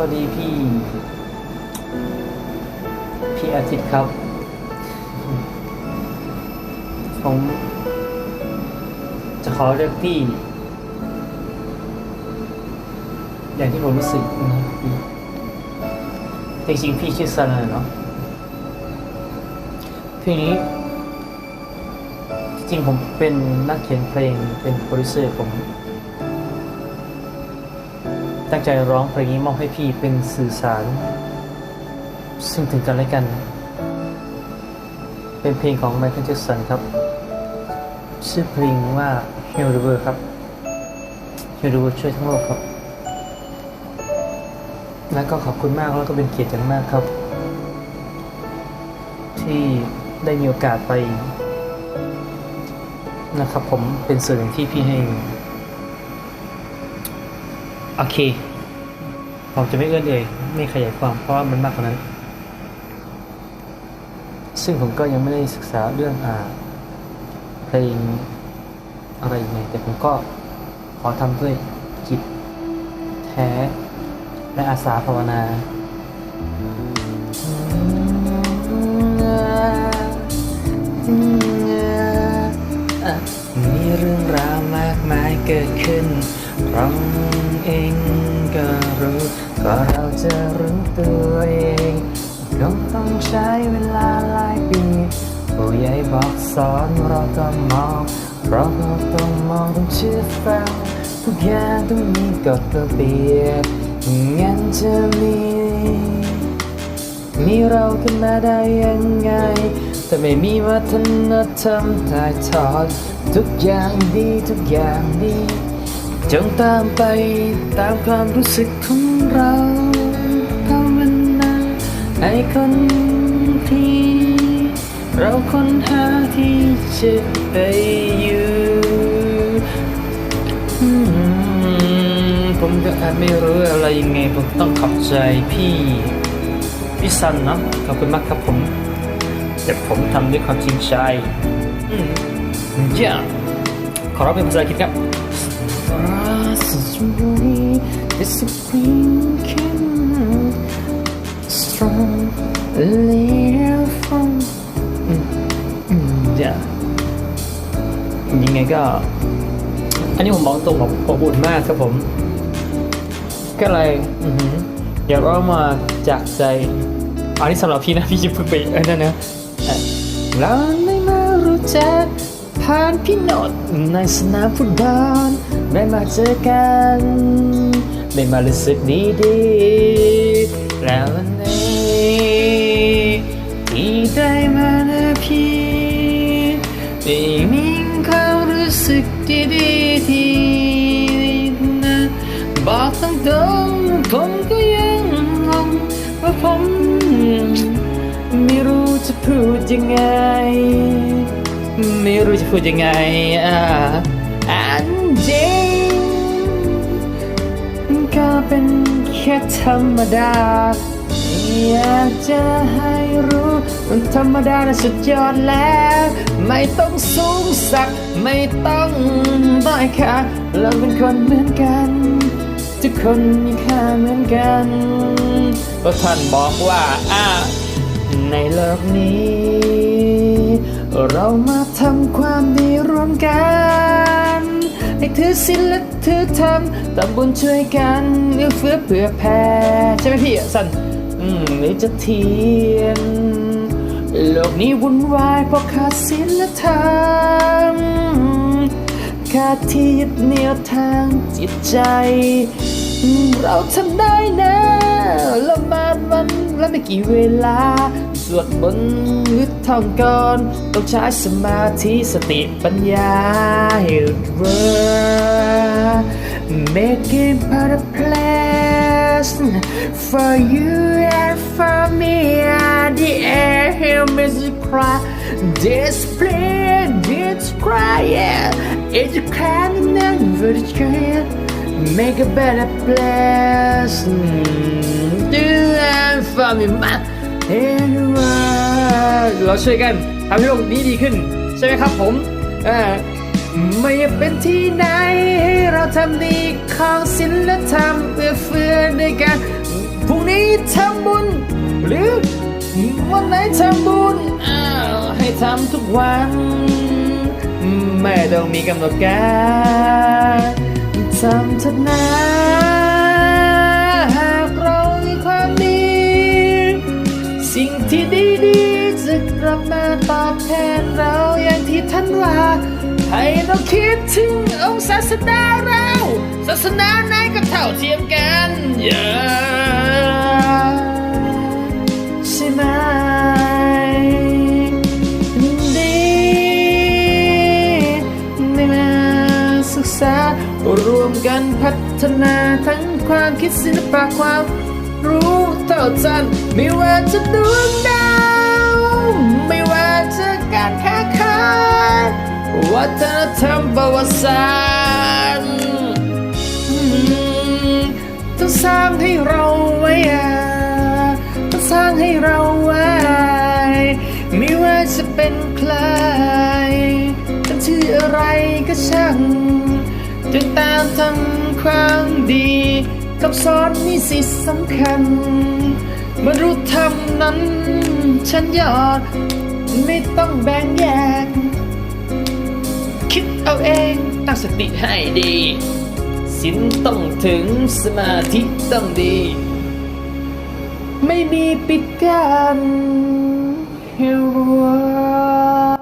วัสดีพี่ พี่อาทิตย์ครับ ผมจะขอเรียกพี่ อย่างที่ผมรู้สึกนะพี่จริงๆพี่ชื่อซันเลยเนาะพลงนี้ จริงผมเป็นนักเขียนเพลงเป็นโปรดิวเซอร์ผม ตั้งใจร้องเพลงนี้มอบให้พี่เป็นสื่อสาร ซึ่งถึงกันและกัน เป็นเพลงของไมเคิลแจ็คสันครับ ชื่อเพลงว่า Heal the World ครับ Heal the World ช่วยทั้งโลกครับ และก็ขอบคุณมากแล้วก็เป็นเกียรติอย่างมากครับ ที่ได้มีโอกาสไป นะครับผมเป็นสื่อหนึ่งที่พี่ให้ โอเค ผมจะไม่เอื้อนเอ่ยไม่ขยายความเพราะมันมากกว่านั้น ซึ่งผมก็ยังไม่ได้ศึกษาเรื่องอ่าเพลงอะไรยังไงแต่ผมก็ขอทำด้วยจิตแท้และอาสาภาวนา มีเรื่องราวมากมายเกิดขึ้นเราเองก็รู้ก็เราจะรู้ตัวเองคงต้องใช้เวลาหลายปีผู้ใหญ่บอกสอนเราก็มองเราก็ต้องมองต้องเชื่อฟังทุกอย่างต้องมีกฎระเบียบงั้นจะมี มีเราขึ้นมาได้ยังไง แต่ไม่มีวัฒนธรรมถ่ายทอด ทุกอย่างดีทุกอย่างดีจงตามไปตามความรู้สึกของเราภาวนาให้คนที่เราค้นหาที่จะไปอยู่ผมก็อาจไม่รู้อะไรยังไงผมต้องขอบใจพี่ พี่ซันเนาะขอบคุณมากครับผมแต่ผมทำด้วยความจริงใจอืมย่าขอรับเป็นภาษาอังกฤษครับ Discipline can strong little from อืมอืมย่ายังไงก็ อันนี้ผมบอกตรงผมอบอุ่นมากครับผม ก็เลยอือหื ออยากเอามาจากใจ อันนี้สำหรับพี่นะพี่จะเพิ่งไปเออนั่นนะเราได้มารู้จักผ่านพี่นดในสนามฟุตบอลได้มาเจอกันได้มารู้สึกดีดีแล้ววันที่ได้มาเจอพี่ได้มีความรู้สึกดีดีที่นะบอกตรงๆผมก็ยัง ว่าผม ไม่รู้จะพูดยังไง ไม่รู้จะพูดยังไงอ่าอันจริงก็เป็นแค่ธรรมดา อยากจะให้รู้มันธรรมดานะสุดยอดแล้ว ไม่ต้องสูงสัก ไม่ต้องด้อยค่าเราเป็นคนเหมือนกัน ทุกคนมีค่าเหมือนกันเพราะท่านบอกว่าอ่าในโลกนี้ เรามาทำความดีร่วมกันให้ถือศีลและถือธรรมตำบุญช่วยกันเอื้อเฟื้อเผื่อแผ่ใช่ไหมพี่สันอืมหรือจะเทียนโลกนี้วุ่นวายเพราะขาดศีลธรรมขาดที่ยึดเหนี่ยวทางจิตใจ เราทำได้นะละมาดวันและไม่กี่เวลา สวดมนต์หรือท่องก่อนต้องใช้สมาธิสติปัญญา Heal the world Make it better place for you and for me The air hear music cry Display this cry yeah It's kind of never change Make a better place mm, Do and for me man Anyway เราช่วยกันทำให้โลกนี้ดีขึ้น ใช่ไหมครับผมอ่อไม่เป็นที่ไหนให้เราทำดีของศิลธรรมเอื้อเฟื้อด้วยกันพรุ่งนี้ทำบุญ หรือวันไหนทำบุญให้ทำทุกวัน ไม่ต้องมีกำหนดการ สำเถอะนะหากเรามีความดี สิ่งที่ดีๆจะกลับมาตอบแทนเราอย่างที่ท่านว่า ให้เราคิดถึงองค์ศาสดาเรา ศาสนาไหนก็เท่าเทียมกันอ กันพัฒนาทั้งความคิดศิลปะความรู้เท่าทันไม่ว่าจะดวงดาว ไม่ว่าจะการค้าขายวัฒนธรรมประวัติศาสตร์ต้องสร้างให้เราไว้อะต้องสร้างให้เราไว้ ไม่ว่าจะเป็นใครจะชื่ออะไรก็ช่าง จงตามทำความดีกับสอนมีสิสำคัญบรรลุธรรมนั้น ฉันยอด ไม่ต้องแบ่งแยก คิดเอาเองตั้งสติให้ดีสินต้องถึงสมาธิต้องดี ไม่มีปิดกั้นให้รัว